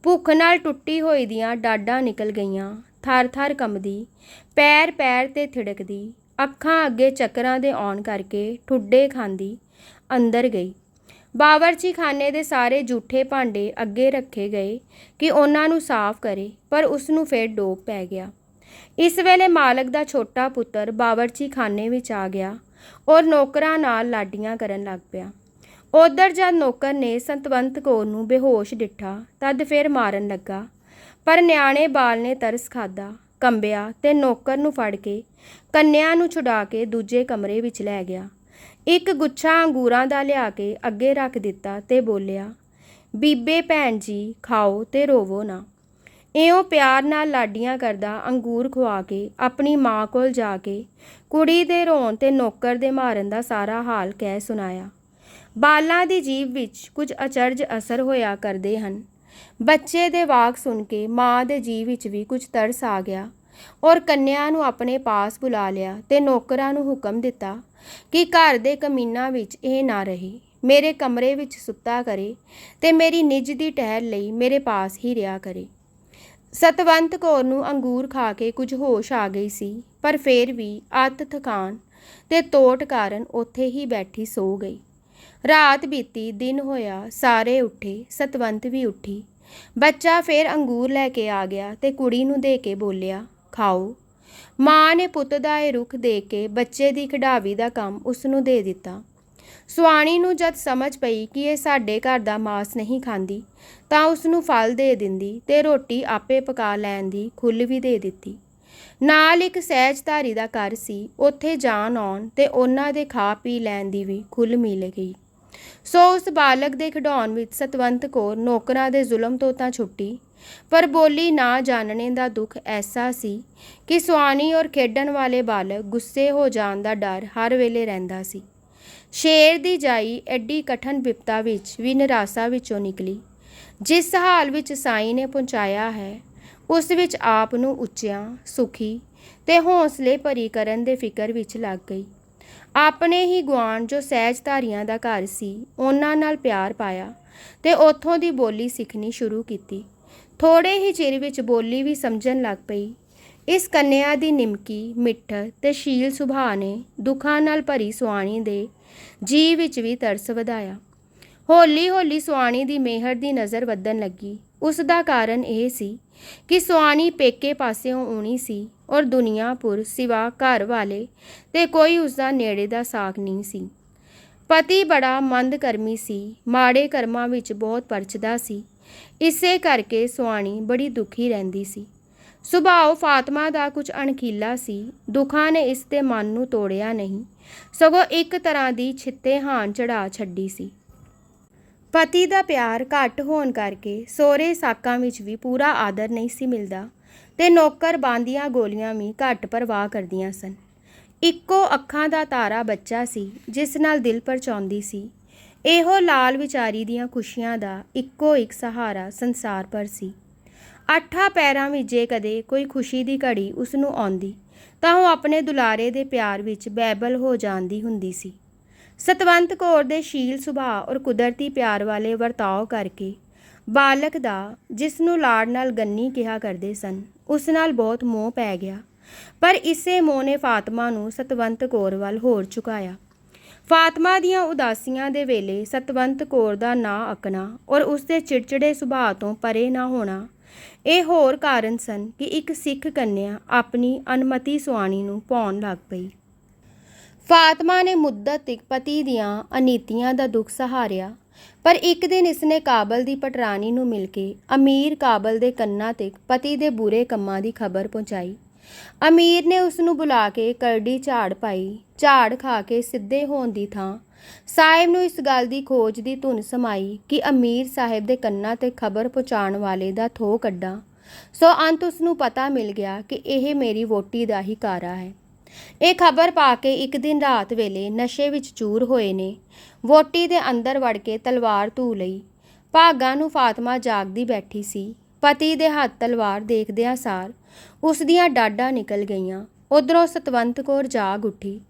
ਭੁੱਖ ਨਾਲ ਟੁੱਟੀ ਹੋਈ ਦੀਆਂ ਡਾਡਾਂ ਨਿਕਲ ਗਈਆਂ। ਥਰ-ਥਰ ਕੰਬਦੀ ਪੈਰ ਪੈਰ ਤੇ ਥਿੜਕਦੀ, ਅੱਖਾਂ ਅੱਗੇ ਚੱਕਰਾਂ ਦੇ ਆਉਣ ਕਰਕੇ ਠੁੱਡੇ ਖਾਂਦੀ ਅੰਦਰ ਗਈ। ਬਾਵਰਚੀ ਖਾਨੇ ਦੇ ਸਾਰੇ ਜੂਠੇ ਭਾਂਡੇ ਅੱਗੇ ਰੱਖੇ ਗਏ ਕਿ ਉਹਨਾਂ ਨੂੰ ਸਾਫ਼ ਕਰੇ, ਪਰ ਉਸ ਨੂੰ ਫੇਰ ਡੋਬ ਪੈ ਗਿਆ। ਇਸ ਵੇਲੇ ਮਾਲਕ ਦਾ ਛੋਟਾ ਪੁੱਤਰ ਬਾਵਰਚੀ ਖਾਨੇ ਵਿੱਚ ਆ ਗਿਆ ਔਰ ਨੌਕਰਾਂ ਨਾਲ ਲਾਡੀਆਂ ਕਰਨ ਲੱਗ ਪਿਆ। ਉਧਰ ਜਦ ਨੌਕਰ ਨੇ ਸੰਤਵੰਤ ਕੌਰ ਨੂੰ ਬੇਹੋਸ਼ ਡਿੱਠਾ, ਤਦ ਫਿਰ ਮਾਰਨ ਲੱਗਾ। ਪਰ ਨਿਆਣੇ ਬਾਲ ਨੇ ਤਰਸ ਖਾਦਾ ਕੰਬਿਆ ਤੇ ਨੌਕਰ ਨੂੰ ਫੜ ਕੇ ਕੰਨਿਆਂ ਨੂੰ ਛੁਡਾ ਕੇ ਦੂਜੇ ਕਮਰੇ ਵਿੱਚ ਲੈ ਗਿਆ। ਇੱਕ ਗੁੱਛਾ ਅੰਗੂਰਾਂ ਦਾ ਲਿਆ ਕੇ ਅੱਗੇ ਰੱਖ ਦਿੱਤਾ ਤੇ ਬੋਲਿਆ, ਬੀਬੇ ਭੈਣ ਜੀ, ਖਾਓ ਤੇ ਰੋਵੋ ਨਾ। ਇਉਂ ਪਿਆਰ ਨਾਲ ਲਾਡੀਆਂ ਕਰਦਾ ਅੰਗੂਰ ਖਵਾ ਕੇ ਆਪਣੀ ਮਾਂ ਕੋਲ ਜਾ ਕੇ ਕੁੜੀ ਦੇ ਰੋਣ ਤੇ ਨੌਕਰ ਦੇ ਮਾਰਨ ਦਾ ਸਾਰਾ ਹਾਲ ਕਹਿ ਸੁਣਾਇਆ। ਬਾਲਾਂ ਦੀ ਜੀਭ ਵਿੱਚ ਕੁਝ ਅਚਰਜ ਅਸਰ ਹੋਇਆ ਕਰਦੇ ਹਨ। ਬੱਚੇ ਦੇ ਵਾਕ ਸੁਣ ਕੇ ਮਾਂ ਦੇ ਜੀਵ ਵਿੱਚ ਵੀ ਕੁਝ ਤਰਸ ਆ ਗਿਆ। ਔਰ ਕੰਨਿਆ ਨੂੰ ਆਪਣੇ ਪਾਸ ਬੁਲਾ ਲਿਆ ਤੇ ਨੌਕਰਾਂ ਨੂੰ ਹੁਕਮ ਦਿੱਤਾ ਕਿ ਘਰ ਦੇ ਕਮੀਨਾਂ ਵਿੱਚ ਇਹ ਨਾ ਰਹੇ, ਮੇਰੇ ਕਮਰੇ ਵਿੱਚ ਸੁੱਤਾ ਕਰੇ ਤੇ ਮੇਰੀ ਨਿੱਜ ਦੀ ਟਹਿਰ ਲਈ ਮੇਰੇ ਪਾਸ ਹੀ ਰਿਹਾ ਕਰੇ। ਸਤਵੰਤ ਕੌਰ ਨੂੰ ਅੰਗੂਰ ਖਾ ਕੇ ਕੁਝ ਹੋਸ਼ ਆ ਗਈ ਸੀ, ਪਰ ਫੇਰ ਵੀ ਅੱਤ ਥਕਾਨ ਤੇ ਤੋਟ ਕਾਰਨ ਉੱਥੇ ਹੀ ਬੈਠੀ ਸੋ ਗਈ। ਰਾਤ ਬੀਤੀ, ਦਿਨ ਹੋਇਆ, ਸਾਰੇ ਉੱਠੇ, ਸਤਵੰਤ ਵੀ ਉੱਠੀ। ਬੱਚਾ ਫੇਰ ਅੰਗੂਰ ਲੈ ਕੇ ਆ ਗਿਆ ਤੇ ਕੁੜੀ ਨੂੰ ਦੇ ਕੇ ਬੋਲਿਆ ਖਾਓ। ਮਾਂ ਨੇ ਪੁੱਤ ਦਾ ਇਹ ਰੁੱਖ ਦੇ ਕੇ ਬੱਚੇ ਦੀ ਖਿਡਾਵੀ ਦਾ ਕੰਮ ਉਸ ਨੂੰ ਦੇ ਦਿੱਤਾ। ਸੁਆਣੀ ਨੂੰ ਜਦ ਸਮਝ ਪਈ ਕਿ ਇਹ ਸਾਡੇ ਘਰ ਦਾ ਮਾਸ ਨਹੀਂ ਖਾਂਦੀ, ਤਾਂ ਉਸ ਨੂੰ ਫਲ ਦੇ ਦਿੰਦੀ ਤੇ ਰੋਟੀ ਆਪੇ ਪਕਾ ਲੈਣ ਦੀ ਖੁੱਲ ਵੀ ਦੇ ਦਿੱਤੀ। ਨਾਲ ਇੱਕ ਸਹਿਜਧਾਰੀ ਦਾ ਘਰ ਸੀ, ਉੱਥੇ ਜਾਣ ਆਉਣ ਤੇ ਉਹਨਾਂ ਦੇ ਖਾ ਪੀ ਲੈਣ ਦੀ ਵੀ ਖੁੱਲ ਮਿਲ ਗਈ। ਸੋ ਉਸ ਬਾਲਕ ਦੇ ਖਿਡੌਣ ਵਿੱਚ ਸਤਵੰਤ ਕੌਰ ਨੌਕਰਾਂ ਦੇ ਜ਼ੁਲਮ ਤੋਂ ਤਾਂ ਛੁੱਟੀ ਪਰ ਬੋਲੀ ਨਾ ਜਾਣਨੇ ਦਾ ਦੁੱਖ ਐਸਾ ਸੀ ਕਿ ਸੁਆਣੀ ਔਰ ਖੇਡਣ ਵਾਲੇ ਬਾਲਕ ਗੁੱਸੇ ਹੋ ਜਾਣ ਦਾ ਡਰ ਹਰ ਵੇਲੇ ਰਹਿੰਦਾ ਸੀ। ਸ਼ੇਰ ਦੀ ਜਾਈ ਐਡੀ ਕਠਨ ਵਿਪਤਾ ਵਿੱਚ ਵੀ ਨਿਰਾਸ਼ਾ ਵਿੱਚੋਂ ਨਿਕਲੀ। ਜਿਸ ਹਾਲ ਵਿੱਚ ਸਾਈਂ ਨੇ ਪਹੁੰਚਾਇਆ ਹੈ, ਉਸ ਵਿੱਚ ਆਪ ਨੂੰ ਉੱਚਿਆਂ, ਸੁਖੀ ਤੇ ਹੌਸਲੇ ਭਰੀ ਕਰਨ ਦੇ ਫਿਕਰ ਵਿੱਚ ਲੱਗ ਗਈ। ਆਪਣੇ ਹੀ ਗੁਆਂਢ ਜੋ ਸਹਿਜਧਾਰੀਆਂ ਦਾ ਘਰ ਸੀ, ਉਹਨਾਂ ਨਾਲ ਪਿਆਰ ਪਾਇਆ ਤੇ ਉੱਥੋਂ ਦੀ ਬੋਲੀ ਸਿੱਖਣੀ ਸ਼ੁਰੂ ਕੀਤੀ। ਥੋੜੇ ਹੀ ਚਿਰ ਵਿੱਚ ਬੋਲੀ ਵੀ ਸਮਝਣ ਲੱਗ ਪਈ। ਇਸ ਕੰਨਿਆ ਦੀ ਨਿਮਕੀ ਮਿੱਠ ਤੇ ਸ਼ੀਲ ਸੁਭਾਅ ਨੇ ਦੁੱਖਾਂ ਨਾਲ ਭਰੀ ਸੁਆਣੀ ਦੇ ਜੀ ਵਿੱਚ ਵੀ ਤਰਸ ਵਧਾਇਆ। ਹੌਲੀ ਹੌਲੀ ਸੁਆਣੀ ਦੀ ਮਿਹਰ ਦੀ ਨਜ਼ਰ ਵੱਧਣ ਲੱਗੀ। ਉਸ ਦਾ ਕਾਰਨ ਇਹ ਸੀ ਕਿ ਸੁਆਣੀ ਪੇਕੇ ਪਾਸਿਓਂ ਆਉਣੀ ਸੀ ਔਰ ਦੁਨੀਆਪੁਰ ਸਿਵਾ ਘਰ ਵਾਲੇ ਤੇ ਕੋਈ ਉਸ ਦਾ ਨੇੜੇ ਦਾ ਸਾਖ ਨਹੀਂ ਸੀ। ਪਤੀ ਬੜਾ ਮੰਦ ਕਰਮੀ ਸੀ, ਮਾੜੇ ਕਰਮਾਂ ਵਿੱਚ ਬਹੁਤ ਪਰਚਦਾ ਸੀ। ਇਸੇ ਕਰਕੇ ਸੁਆਣੀ ਬੜੀ ਦੁਖੀ ਰਹਿੰਦੀ ਸੀ। ਸੁਭਾਅ ਫਾਤਮਾ ਦਾ ਕੁਝ ਅਣਖੀਲਾ ਸੀ। ਦੁੱਖਾਂ ਨੇ ਇਸ ਦੇ ਮਨ ਨੂੰ ਤੋੜਿਆ ਨਹੀਂ। ਸਗੋਂ ਇੱਕ ਤਰ੍ਹਾਂ ਦੀ ਛਿੱਤੇ ਹਾਨ ਚੜਾ ਛੱਡੀ ਸੀ। ਪਤੀ ਦਾ ਪਿਆਰ ਘੱਟ ਹੋਣ ਕਰਕੇ ਸੋਹਰੇ ਸਾਕਾਂ ਵਿੱਚ ਵੀ ਪੂਰਾ ਆਦਰ ਨਹੀਂ ਸੀ ਮਿਲਦਾ ਤੇ ਨੌਕਰ ਬਾਂਦੀਆਂ ਗੋਲੀਆਂ ਵੀ ਘੱਟ ਪਰਵਾਹ ਕਰਦੀਆਂ ਸਨ। ਇੱਕੋ ਅੱਖਾਂ ਦਾ ਤਾਰਾ ਬੱਚਾ ਸੀ, ਜਿਸ ਨਾਲ ਦਿਲ ਪਰਚਾਉਂਦੀ ਸੀ। ਇਹੋ ਲਾਲ ਵਿਚਾਰੀ ਦੀਆਂ ਖੁਸ਼ੀਆਂ ਦਾ ਇੱਕੋ ਇੱਕ ਸਹਾਰਾ ਸੰਸਾਰ ਪਰ ਸੀ। ਅੱਠਾਂ ਪੈਰਾਂ ਵਿੱਚ ਜੇ ਕਦੇ ਕੋਈ ਖੁਸ਼ੀ ਦੀ ਘੜੀ ਉਸ ਨੂੰ ਆਉਂਦੀ, ਤਾਂ ਉਹ ਆਪਣੇ ਦੁਲਾਰੇ ਦੇ ਪਿਆਰ ਵਿੱਚ ਬੈਬਲ ਹੋ ਜਾਂਦੀ ਹੁੰਦੀ ਸੀ। ਸਤਵੰਤ ਕੌਰ ਦੇ ਸ਼ੀਲ ਸੁਭਾਅ ਔਰ ਕੁਦਰਤੀ ਪਿਆਰ ਵਾਲੇ ਵਰਤਾਓ ਕਰਕੇ ਬਾਲਕ ਦਾ, ਜਿਸ ਨੂੰ ਲਾੜ ਨਾਲ ਗੰਨੀ ਕਿਹਾ ਕਰਦੇ ਸਨ, ਉਸ ਨਾਲ ਬਹੁਤ ਮੋਹ ਪੈ ਗਿਆ। ਪਰ ਇਸੇ ਮੋਹ ਨੇ ਫਾਤਮਾ ਨੂੰ ਸਤਵੰਤ ਕੌਰ ਵੱਲ ਹੋਰ ਝੁਕਾਇਆ। ਫਾਤਮਾ ਦੀਆਂ ਉਦਾਸੀਆਂ ਦੇ ਵੇਲੇ ਸਤਵੰਤ ਕੌਰ ਦਾ ਨਾਂ ਅਕਣਾ ਔਰ ਉਸ ਦੇ ਚਿੜਚਿੜੇ ਸੁਭਾਅ ਤੋਂ ਪਰੇ ਨਾ ਹੋਣਾ, ਇਹ ਹੋਰ ਕਾਰਨ ਸਨ ਕਿ ਇੱਕ ਸਿੱਖ ਕੰਨਿਆ ਆਪਣੀ ਅਨਮਤੀ ਸੁਆਣੀ ਨੂੰ ਪਾਉਣ ਲੱਗ ਪਈ। ਫਾਤਮਾ ਨੇ ਮੁੱਦਤ ਤੱਕ ਪਤੀ ਦੀਆਂ ਅਨੀਤੀਆਂ ਦਾ ਦੁੱਖ ਸਹਾਰਿਆ, ਪਰ ਇੱਕ ਦਿਨ ਇਸਨੇ ਕਾਬਲ ਦੀ ਪਟਰਾਣੀ ਨੂੰ ਮਿਲ ਕੇ ਅਮੀਰ ਕਾਬਲ ਦੇ ਕੰਨਾਂ ਤੱਕ ਪਤੀ ਦੇ ਬੁਰੇ ਕੰਮਾਂ ਦੀ ਖਬਰ ਪਹੁੰਚਾਈ। ਅਮੀਰ ਨੇ ਉਸ ਨੂੰ ਬੁਲਾ ਕੇ ਕਰੜੀ ਝਾੜ ਪਾਈ ਝਾੜ ਖਾ ਕੇ ਸਿੱਧੇ ਹੋਣ ਦੀ ਥਾਂ। ਸਾਹਿਬ ਨੂੰ ਇਸ ਗੱਲ ਦੀ ਖੋਜ ਦੀ ਧੁਨ ਸਮਾਈ ਕਿ ਅਮੀਰ ਸਾਹਿਬ ਦੇ ਕੰਨਾਂ ਤੇ ਖਬਰ ਪਹੁੰਚਾਉਣ ਵਾਲੇ ਦਾ ਥੋ ਕੱਢਾਂ। ਸੋ ਅੰਤ ਉਸ ਨੂੰ ਪਤਾ ਮਿਲ ਗਿਆ ਕਿ ਇਹ ਮੇਰੀ ਵੋਟੀ ਦਾ ਹੀ ਕਾਰਾ ਹੈ। ਇਹ ਖਬਰ ਪਾ ਕੇ ਇੱਕ ਦਿਨ ਰਾਤ ਵੇਲੇ ਨਸ਼ੇ ਵਿੱਚ ਚੂਰ ਹੋਏ ਨੇ। ਵੋਟੀ ਦੇ ਅੰਦਰ ਵੜ ਕੇ ਤਲਵਾਰ ਧੂ ਲਈ। ਭਾਗਾ ਨੂੰ ਫਾਤਮਾ ਜਾਗਦੀ ਬੈਠੀ ਸੀ। ਪਤੀ ਦੇ ਹੱਥ ਤਲਵਾਰ ਦੇਖਦਿਆਂ ਸਾਰ ਉਸ ਦੀਆਂ ਡਾਡਾਂ ਨਿਕਲ ਗਈਆਂ। ਉਧਰੋਂ ਸਤਵੰਤ ਕੌਰ ਜਾਗ ਉੱਠੀ।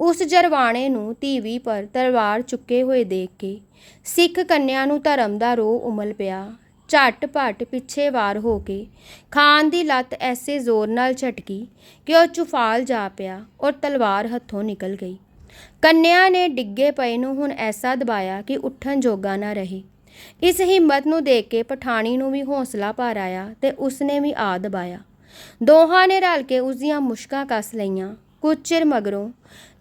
ਉਸ ਜਰਵਾਣੇ ਨੂੰ ਧੀਵੀ ਪਰ ਤਲਵਾਰ ਚੁੱਕੇ ਹੋਏ ਦੇਖ ਕੇ ਸਿੱਖ ਕੰਨਿਆ ਨੂੰ ਧਰਮ ਦਾ ਰੋਹ ਉਮਲ ਪਿਆ। ਝਟ-ਪਟ ਪਿੱਛੇ ਵਾਰ ਹੋ ਕੇ ਖਾਨ ਦੀ ਲੱਤ ਐਸੇ ਜ਼ੋਰ ਨਾਲ ਝਟਕੀ ਕਿ ਉਹ ਚੁਫਾਲ ਜਾ ਪਿਆ ਔਰ ਤਲਵਾਰ ਹੱਥੋਂ ਨਿਕਲ ਗਈ। ਕੰਨਿਆ ਨੇ ਡਿੱਗੇ ਪਏ ਨੂੰ ਹੁਣ ਐਸਾ ਦਬਾਇਆ ਕਿ ਉੱਠਣ ਜੋਗਾ ਨਾ ਰਹੇ। ਇਸ ਹਿੰਮਤ ਨੂੰ ਦੇਖ ਕੇ ਪਠਾਣੀ ਨੂੰ ਵੀ ਹੌਸਲਾ ਭਰ ਆਇਆ ਤੇ ਉਸਨੇ ਵੀ ਆ ਦਬਾਇਆ। ਦੋਹਾਂ ਨੇ ਰਲ ਕੇ ਉਸ ਦੀਆਂ ਮੁਸ਼ਕਾਂ ਕੱਸ ਲਈਆਂ। ਕੁਝ ਚਿਰ ਮਗਰੋਂ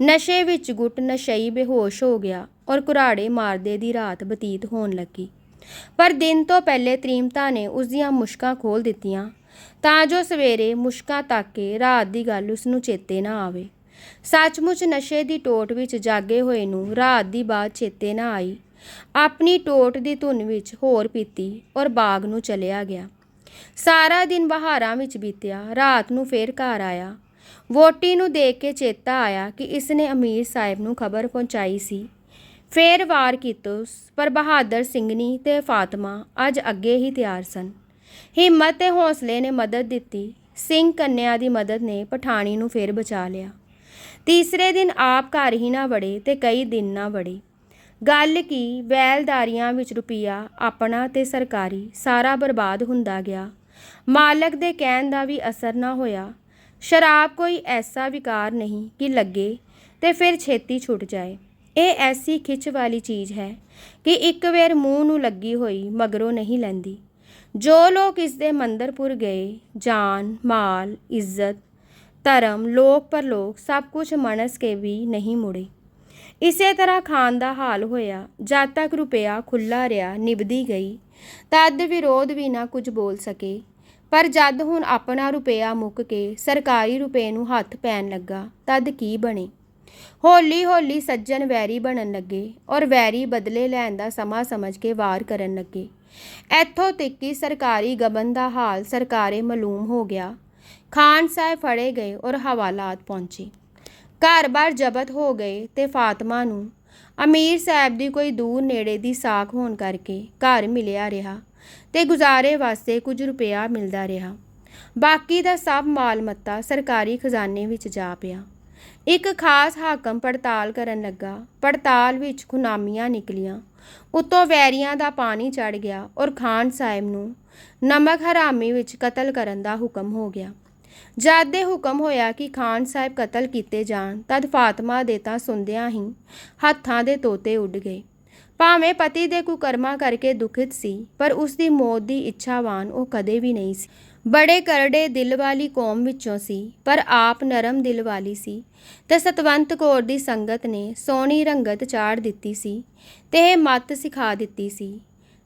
ਨਸ਼ੇ ਵਿੱਚ ਗੁੱਟ ਨਸ਼ਈ ਬੇਹੋਸ਼ ਹੋ ਗਿਆ ਔਰ ਕੁਰਾੜੇ ਮਾਰਦੇ ਦੀ ਰਾਤ ਬਤੀਤ ਹੋਣ ਲੱਗੀ। ਪਰ ਦਿਨ ਤੋਂ ਪਹਿਲੇ ਤ੍ਰੀਮਤਾ ਨੇ ਉਸ ਦੀਆਂ ਮੁਸ਼ਕਾਂ ਖੋਲ ਦਿੱਤੀਆਂ ਤਾਂ ਜੋ ਸਵੇਰੇ ਮੁਸ਼ਕਾਂ ਤੱਕ ਕੇ ਰਾਤ ਦੀ ਗੱਲ ਉਸ ਨੂੰ ਚੇਤੇ ਨਾ ਆਵੇ। ਸੱਚਮੁੱਚ ਨਸ਼ੇ ਦੀ ਟੋਟ ਵਿੱਚ ਜਾਗੇ ਹੋਏ ਨੂੰ ਰਾਤ ਦੀ ਬਾਤ ਚੇਤੇ ਨਾ ਆਈ। ਆਪਣੀ ਟੋਟ ਦੀ ਧੁਨ ਵਿੱਚ ਹੋਰ ਪੀਤੀ ਔਰ ਬਾਗ ਨੂੰ ਚਲਿਆ ਗਿਆ। ਸਾਰਾ ਦਿਨ ਬਹਾਰਾਂ ਵਿੱਚ ਬੀਤਿਆ, ਰਾਤ ਨੂੰ ਫੇਰ ਘਰ ਆਇਆ। ਵੋਟੀ ਨੂੰ ਦੇਖ ਕੇ ਚੇਤਾ ਆਇਆ ਕਿ ਇਸਨੇ ਅਮੀਰ ਸਾਹਿਬ ਨੂੰ ਖਬਰ ਪਹੁੰਚਾਈ ਸੀ। ਫੇਰ ਵਾਰ ਕੀਤੋਸ, ਪਰ ਬਹਾਦਰ ਸਿੰਘਨੀ ਤੇ ਫਾਤਮਾ ਅੱਜ ਅੱਗੇ ਹੀ ਤਿਆਰ ਸਨ। ਹਿੰਮਤ ਤੇ ਹੌਸਲੇ ਨੇ ਮਦਦ ਦਿੱਤੀ। ਸਿੰਘ ਕੰਨਿਆ ਦੀ ਮਦਦ ਨੇ ਪਠਾਣੀ ਨੂੰ ਫੇਰ ਬਚਾ ਲਿਆ। ਤੀਸਰੇ ਦਿਨ ਆਪ ਘਰ ਹੀ ਨਾ ਵੜੇ ਤੇ ਕਈ ਦਿਨ ਨਾ ਵੜੇ। ਗੱਲ ਕੀ ਵੈਲਦਾਰੀਆਂ ਵਿੱਚ ਰੁਪਈਆ ਆਪਣਾ ਤੇ ਸਰਕਾਰੀ ਸਾਰਾ ਬਰਬਾਦ ਹੁੰਦਾ ਗਿਆ। ਮਾਲਕ ਦੇ ਕਹਿਣ ਦਾ ਵੀ ਅਸਰ ਨਾ ਹੋਇਆ। ਸ਼ਰਾਬ ਕੋਈ ਐਸਾ ਵਿਕਾਰ ਨਹੀਂ ਕਿ ਲੱਗੇ ਤੇ ਫਿਰ ਛੇਤੀ ਛੁੱਟ ਜਾਏ। ਇਹ ਐਸੀ ਖਿੱਚ ਵਾਲੀ ਚੀਜ਼ ਹੈ ਕਿ ਇੱਕ ਵੇਰ ਮੂੰਹ ਨੂੰ ਲੱਗੀ ਹੋਈ ਮਗਰੋਂ ਨਹੀਂ ਲੈਂਦੀ। ਜੋ ਲੋਕ ਇਸ ਦੇ ਮੰਦਰਪੁਰ ਗਏ, ਜਾਨ, ਮਾਲ, ਇੱਜ਼ਤ, ਧਰਮ ਲੋਕ ਪਰ ਲੋਕ ਸਭ ਕੁਝ ਮਨਸ ਕੇ ਵੀ ਨਹੀਂ ਮੁੜੇ। ਇਸੇ ਤਰ੍ਹਾਂ ਖਾਨ ਦਾ ਹਾਲ ਹੋਇਆ। ਜਦ ਤੱਕ ਰੁਪਇਆ ਖੁੱਲਾ ਰਿਹਾ, ਨਿਭਦੀ ਗਈ, ਤਦ ਵਿਰੋਧ ਵੀ ਨਾ ਕੁਝ ਬੋਲ ਸਕੇ। ਪਰ ਜਦ ਹੁਣ ਆਪਣਾ ਰੁਪਇਆ ਮੁੱਕ ਕੇ ਸਰਕਾਰੀ ਰੁਪਏ ਨੂੰ ਹੱਥ ਪੈਣ ਲੱਗਾ, ਤਦ ਕੀ ਬਣੇ? ਹੌਲੀ ਹੌਲੀ ਸੱਜਣ ਵੈਰੀ ਬਣਨ ਲੱਗੇ ਔਰ ਵੈਰੀ ਬਦਲੇ ਲੈਣ ਦਾ ਸਮਾਂ ਸਮਝ ਕੇ ਵਾਰ ਕਰਨ ਲੱਗੇ। ਇੱਥੋਂ ਤੱਕ ਕਿ ਸਰਕਾਰੀ ਗਬਨ ਦਾ ਹਾਲ ਸਰਕਾਰੇ ਮਾਲੂਮ ਹੋ ਗਿਆ। ਖਾਨ ਸਾਹਿਬ ਫੜੇ ਗਏ ਔਰ ਹਵਾਲਾਤ ਪਹੁੰਚੇ। ਘਰ-ਬਾਰ ਜ਼ਬਤ ਹੋ ਗਏ ਤੇ ਫਾਤਮਾ ਨੂੰ ਅਮੀਰ ਸਾਹਿਬ ਦੀ ਕੋਈ ਦੂਰ ਨੇੜੇ ਦੀ ਸਾਖ ਹੋਣ ਕਰਕੇ ਘਰ ਮਿਲਿਆ ਰਿਹਾ ਤੇ ਗੁਜ਼ਾਰੇ ਵਾਸਤੇ ਕੁਝ ਰੁਪਇਆ ਮਿਲਦਾ ਰਿਹਾ। ਬਾਕੀ ਦਾ ਸਭ ਮਾਲ ਮੱਤਾ ਸਰਕਾਰੀ ਖਜ਼ਾਨੇ ਵਿੱਚ ਜਾ ਪਿਆ। ਇੱਕ ਖਾਸ ਹਾਕਮ ਪੜਤਾਲ ਕਰਨ ਲੱਗਾ। ਪੜਤਾਲ ਵਿੱਚ ਖੁਨਾਮੀਆਂ ਨਿਕਲੀਆਂ। ਉਤੋਂ ਵੈਰੀਆਂ ਦਾ ਪਾਣੀ ਚੜ ਗਿਆ ਔਰ ਖਾਨ ਸਾਹਿਬ ਨੂੰ ਨਮਕ ਹਰਾਮੀ ਵਿੱਚ ਕਤਲ ਕਰਨ ਦਾ ਹੁਕਮ ਹੋ ਗਿਆ। ਜਦ ਦੇ ਹੁਕਮ ਹੋਇਆ ਕਿ ਖਾਨ ਸਾਹਿਬ ਕਤਲ ਕੀਤੇ ਜਾਣ, ਤਦ ਫਾਤਮਾ ਦੇ ਤਾਂ ਸੁਣਦਿਆਂ ਹੀ ਹੱਥਾਂ ਦੇ ਤੋਤੇ ਉੱਡ ਗਏ। ਭਾਵੇਂ ਪਤੀ ਦੇ ਕੁਕਰਮਾਂ ਕਰਕੇ ਦੁਖਿਤ ਸੀ, ਪਰ ਉਸ ਦੀ ਮੌਤ ਦੀ ਇੱਛਾਵਾਨ ਉਹ ਕਦੇ ਵੀ ਨਹੀਂ ਸੀ। ਬੜੇ ਕਰੜੇ ਦਿਲ ਵਾਲੀ ਕੌਮ ਵਿੱਚੋਂ ਸੀ, ਪਰ ਆਪ ਨਰਮ ਦਿਲ ਵਾਲੀ ਸੀ। ਤੇ ਸਤਵੰਤ ਕੌਰ ਦੀ ਸੰਗਤ ਨੇ ਸੋਹਣੀ ਰੰਗਤ ਚਾੜ ਦਿੱਤੀ ਸੀ ਤੇ ਇਹ ਮੱਤ ਸਿਖਾ ਦਿੱਤੀ ਸੀ,